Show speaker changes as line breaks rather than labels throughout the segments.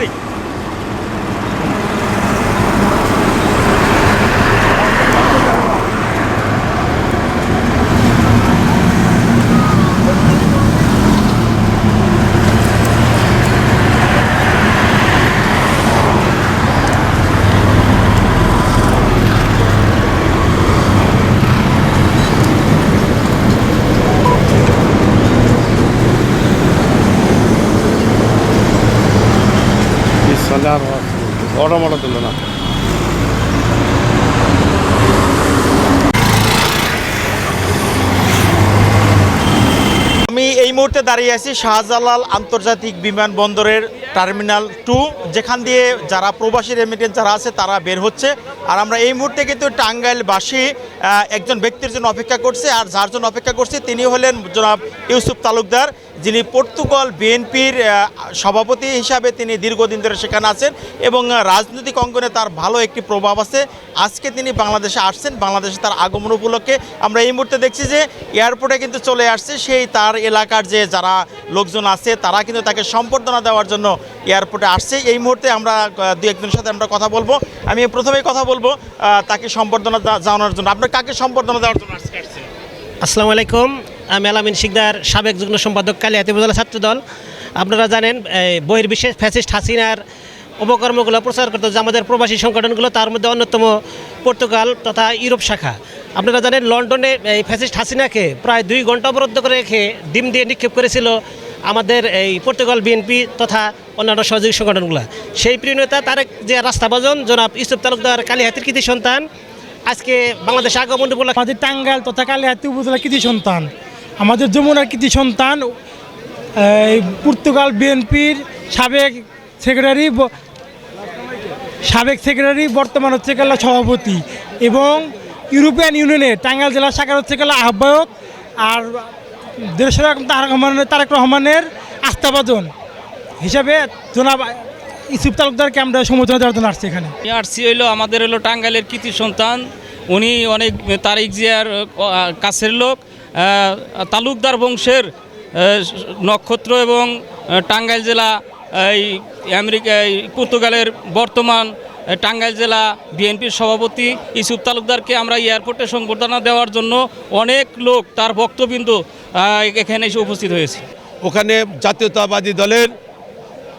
はい。
আমি এই মুহূর্তে দাঁড়িয়ে আছি শাহজালাল আন্তর্জাতিক বিমানবন্দরের টার্মিনাল টু, যেখান দিয়ে যারা প্রবাসী রেমিটেন্স যারা আছে তারা বের হচ্ছে। আর আমরা এই মুহূর্তে কিন্তু টাঙ্গাইলবাসী একজন ব্যক্তির জন্য অপেক্ষা করছে, আর যার জন্য অপেক্ষা করছে তিনি হলেন জনাব ইউসুফ তালুকদার। যিনি পর্তুগাল বিএনপির সভাপতি হিসাবে তিনি দীর্ঘদিন ধরে সেখানে আছেন এবং রাজনৈতিক অঙ্গনে তার ভালো একটি প্রভাব আছে। আজকে তিনি বাংলাদেশে আসছেন, বাংলাদেশে তার আগমন উপলক্ষে আমরা এই মুহূর্তে দেখছি যে এয়ারপোর্টে কিন্তু চলে আসছে। সেই তার এলাকার যে যারা লোকজন আছে, তারা কিন্তু তাকে সম্বর্ধনা দেওয়ার জন্য এয়ারপোর্টে আসছে। এই মুহূর্তে আমরা দু একজনের সাথে আমরা কথা বলব। আমি প্রথমেই কথা বলব তাকে সম্বর্ধনা জানানোর জন্য। আপনার কাকে সম্বর্ধনা দেওয়ার জন্য আজকে আসছেন?
আসসালামু আলাইকুম। আমি আলামিন শিকদার সাবেক যুগ্ম সম্পাদক কালিয়াতি উপজেলা ছাত্রদল। আপনারা জানেন বহির্বিশ্বের ফ্যাসিস্ট হাসিনার উপকর্মগুলো প্রচার করতে যে আমাদের প্রবাসী সংগঠনগুলো, তার মধ্যে অন্যতম পর্তুগাল তথা ইউরোপ শাখা। আপনারা জানেন, লন্ডনে এই ফ্যাসিস্ট হাসিনাকে প্রায় দুই ঘণ্টা অবরুদ্ধ করে রেখে ডিম দিয়ে নিক্ষেপ করেছিল আমাদের এই পর্তুগাল বিএনপি তথা অন্যান্য সহযোগী সংগঠনগুলো। সেই প্রিয় নেতা তারেক যে রাস্তাবাজন জনাব ইউসুফ তালুকদার কালিহাতির কৃতি সন্তান, আজকে বাংলাদেশ আগমন
টাঙ্গাইল তথা কালিহাতি উপজেলা কৃতি সন্তান। আমাদের যমুনার কৃতি সন্তান পর্তুগাল বিএনপির সাবেক সেক্রেটারি সাবেক সেক্রেটারি, বর্তমান হচ্ছে গেল সভাপতি এবং ইউরোপিয়ান ইউনিয়নের টাঙ্গাইল জেলা শাখার হচ্ছে গেল আহ্বায়ক আর দেশের তারেক রহমানের তারেক রহমানের আস্থাভাজন হিসাবে জনাব ইসুফ তালুকদারকে আমরা সমর্থন দেওয়ার জন্য আসছি এখানে।
আসছি হইল, আমাদের হলো টাঙ্গাইলের কৃতি সন্তান। উনি অনেক তারিক জিয়ার কাছের লোক। তালুকদার বংশের নক্ষত্র এবং টাঙ্গাইল জেলা এই আমেরিকা পর্তুগালের বর্তমান টাঙ্গাইল জেলা বিএনপির সভাপতি ইসুফ তালুকদারকে আমরা এয়ারপোর্টে সংবর্ধনা দেওয়ার জন্য অনেক লোক তার ভক্তবিন্দু আহ, এখানে এসে উপস্থিত হয়েছে।
ওখানে জাতীয়তাবাদী দলের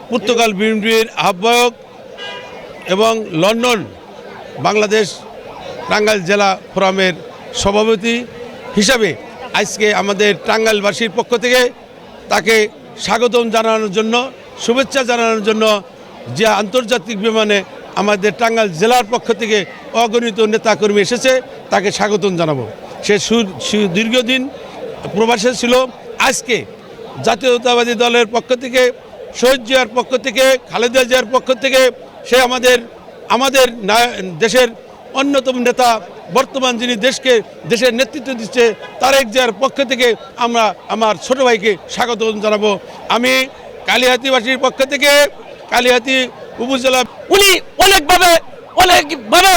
পর্তুগাল বিএনপির আহ্বায়ক এবং লন্ডন বাংলাদেশ টাঙ্গাইল জেলা ফোরামের সভাপতি হিসাবে আজকে আমাদের টাঙ্গাইলবাসীর পক্ষ থেকে তাকে স্বাগতম জানানোর জন্য, শুভেচ্ছা জানানোর জন্য যে আন্তর্জাতিক বিমানে আমাদের টাঙ্গাইল জেলার পক্ষ থেকে অগণিত নেতাকর্মী এসেছে, তাকে স্বাগতম জানাব। সে দীর্ঘদিন প্রবাসে ছিল। আজকে জাতীয়তাবাদী দলের পক্ষ থেকে, শহীদ জিয়ার পক্ষ থেকে, খালেদা জিয়ার পক্ষ থেকে সে আমাদের আমাদের দেশের অন্যতম নেতা বর্তমান যিনি দেশকে, দেশের নেতৃত্ব দিচ্ছে, তারেক জিয়ার পক্ষ থেকে আমরা আমার ছোট ভাইকে স্বাগত জানাব। আমি কালীহাতিবাসীর পক্ষ থেকে কালিহাতি উপজেলা
উনি অনেকভাবে অনেকভাবে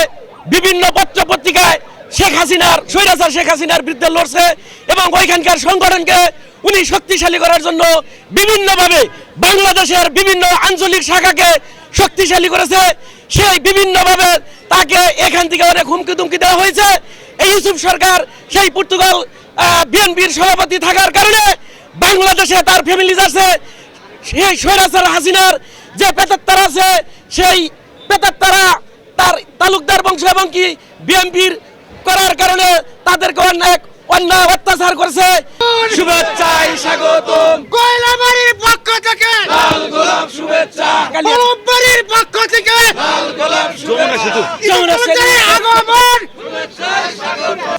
বিভিন্ন পত্র পত্রিকায় শেখ হাসিনার, স্বৈরাচার শেখ হাসিনার বিরুদ্ধে লড়ছে এবং ওইখানকার সংগঠনকে উনি শক্তিশালী করার জন্য বিভিন্নভাবে বাংলাদেশের বিভিন্ন আঞ্চলিক শাখাকে শক্তিশালী করেছে, সেই বিভিন্নভাবে তাকে এখান থেকে অনেক হুমকি দুমকি দেওয়া হয়েছে। এই ইউসুফ সরকার, সেই পর্তুগাল বিএনপির সভাপতি থাকার কারণে বাংলাদেশে তার ফ্যামিলিজ আছে সেই স্বৈরাচার হাসিনার যে পেতাত্তার আছে, সেই পেতাত্তারা তার তালুকদার বংশ এবং কি বিএনপির করার কারণে তাদেরকে অনেক অন্যায় অত্যাচার করেছে। শুভেচ্ছায় স্বাগতম
কয়লাবাড়ির পক্ষ থেকে
লাল গোলাপ শুভেচ্ছা
কলমবাড়ির পক্ষ থেকে
যমুনা সেতু।
আগমন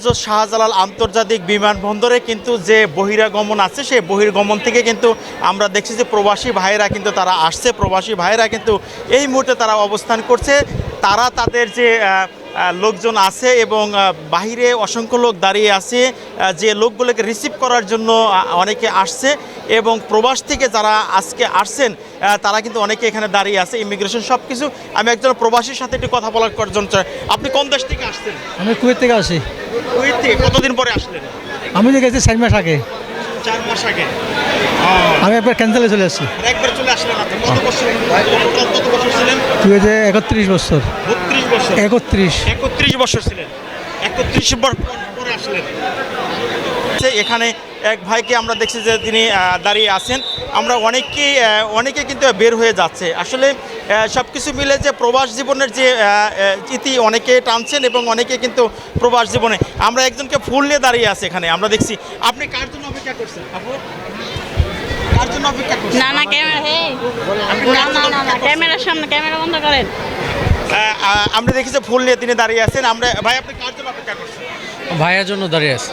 যে শাহজালাল আন্তর্জাতিক বিমানবন্দরে কিন্তু যে বহিরাগমন আছে, সেই বহির্গমন থেকে কিন্তু আমরা দেখছি যে প্রবাসী ভাইয়েরা কিন্তু তারা আসছে। প্রবাসী ভাইয়েরা কিন্তু এই মুহূর্তে তারা অবস্থান করছে। তারা তাদের যে লোকজন আছে এবং বাহিরে অসংখ্য লোক দাঁড়িয়ে আছে যে লোকগুলোকে রিসিভ করার জন্য অনেকে আসছে এবং প্রবাস থেকে যারা আজকে আসছেন তারা কিন্তু অনেকে এখানে দাঁড়িয়ে আছে। ইমিগ্রেশন সব কিছু আমি একজন প্রবাসীর সাথে একটু কথা বলার জন্য। আপনি কোন দেশ থেকে আসছেন?
আমি কুয়েত থেকে আসি।
কুয়েত কতদিন পরে আসলেন?
আমি যে গেছি চার মাস আগে।
চার মাস আগে।
আমি একবার ক্যান্সেলে চলে আসছি।
একবার চলে আসলেন আপনি? কত বছর? কত
হাজার একত্রিশ বছর।
বত্রিশ বছর।
একত্রিশ।
একত্রিশ বছর ছিলেন? একত্রিশ পরে আসলেন। এখানে এক ভাইকে আমরা দেখছি যে তিনি দাঁড়িয়ে আছেন। আমরা অনেকেই অনেকে কিন্তু বের হয়ে যাচ্ছে। আসলে সব কিছু মিলে যে প্রবাস জীবনের যে ইতি অনেকে টানছেন এবং অনেকে কিন্তু প্রবাস জীবনে। আমরা একজনকে ফুল নিয়ে দাঁড়িয়ে আছে এখানে। আমরা দেখছি আপনি কার জন্য অপেক্ষা করছেন? আপু? কার জন্য অপেক্ষা করছেন?
না না ক্যামেরা হে। না না না ক্যামেরার সামনে ক্যামেরা বন্ধ করেন।
আমরা দেখি যে ফুল নিয়ে তিনি দাঁড়িয়ে আছেন। আমরা ভাই আপনি কার জন্য অপেক্ষা করছেন?
ভাইয়ের জন্য দাঁড়িয়ে আছে।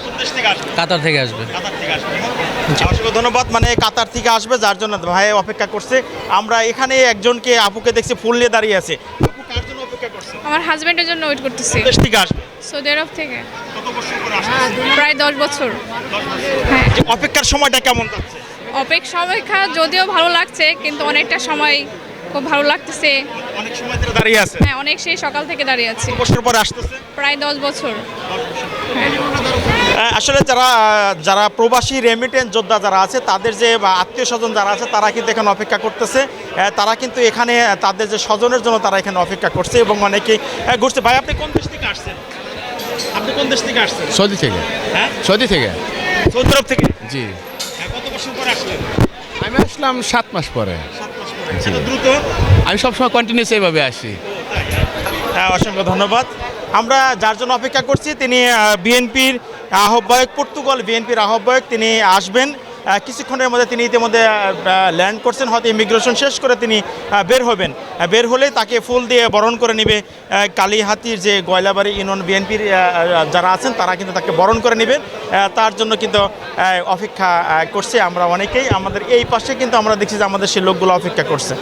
কাতার থেকে আসবে।
কাতার থেকে আসবে অসংখ্য ধন্যবাদ। মানে কাতার থেকে আসবে যার জন্য ভাই অপেক্ষা করছে। আমরা এখানে একজনকে আপুকে দেখছি ফুল নিয়ে দাঁড়িয়ে আছে। আপু কার জন্য অপেক্ষা করছে
আমার হাজবেন্ডের জন্য ওয়েট করতেছি।
দেশ থেকে আসবে?
সৌদি আরব থেকে।
কত বছর পরে আসবে
প্রায় দশ বছর। হ্যাঁ।
অপেক্ষার সময়টা কেমন যাচ্ছে?
অপেক্ষা অপেক্ষা যদিও ভালো লাগছে কিন্তু অনেকটা সময় খুব ভালো লাগতেছে।
অনেক সময় ধরে দাঁড়িয়ে আছে।
হ্যাঁ অনেক সেই সকাল থেকে দাঁড়িয়ে আছি।
কত বছর পরে আসতেছে।
প্রায় দশ বছর।
আসলে যারা যারা প্রবাসী রেমিটেন্স যোদ্ধা যারা আছে তাদের যে আত্মীয় স্বজন যারা আছে তারা কিন্তু এখানে অপেক্ষা করতেছে। তারা কিন্তু এখানে তাদের যে স্বজনের জন্য তারা এখানে অপেক্ষা করছে এবং অনেকেই ঘুরছে। ভাই আপনি কোন দেশ থেকে আসছেন? আপনি কোন দেশ থেকে আসছেন?
সৌদি থেকে।
হ্যাঁ?
সৌদি থেকে।
সৌদি আরব থেকে?
জি।
হ্যাঁ, কত বছর পরে আসলেন?
আমি আসলাম সাত মাস পরে।
দ্রুত?
আমি সবসময় কন্টিনিউস এইভাবে আসি।
হ্যাঁ অসংখ্য ধন্যবাদ। আমরা যার জন্য অপেক্ষা করছি তিনি বিএনপির আহ্বায়ক পর্তুগাল বিএনপির আহ্বায়ক তিনি আসবেন। কিছুক্ষণের মধ্যে তিনি ইতিমধ্যে ল্যান্ড করছেন, হয়তো ইমিগ্রেশন শেষ করে তিনি বের হবেন। বের হলে তাকে ফুল দিয়ে বরণ করে নেবে কালীহাতির যে গয়লাবাড়ি ইউনিয়ন বিএনপির যারা আছেন, তারা কিন্তু তাকে বরণ করে নেবেন তার জন্য কিন্তু অপেক্ষা করছে আমরা অনেকেই। আমাদের এই পাশে কিন্তু আমরা দেখছি যে আমাদের সেই লোকগুলো অপেক্ষা করছে।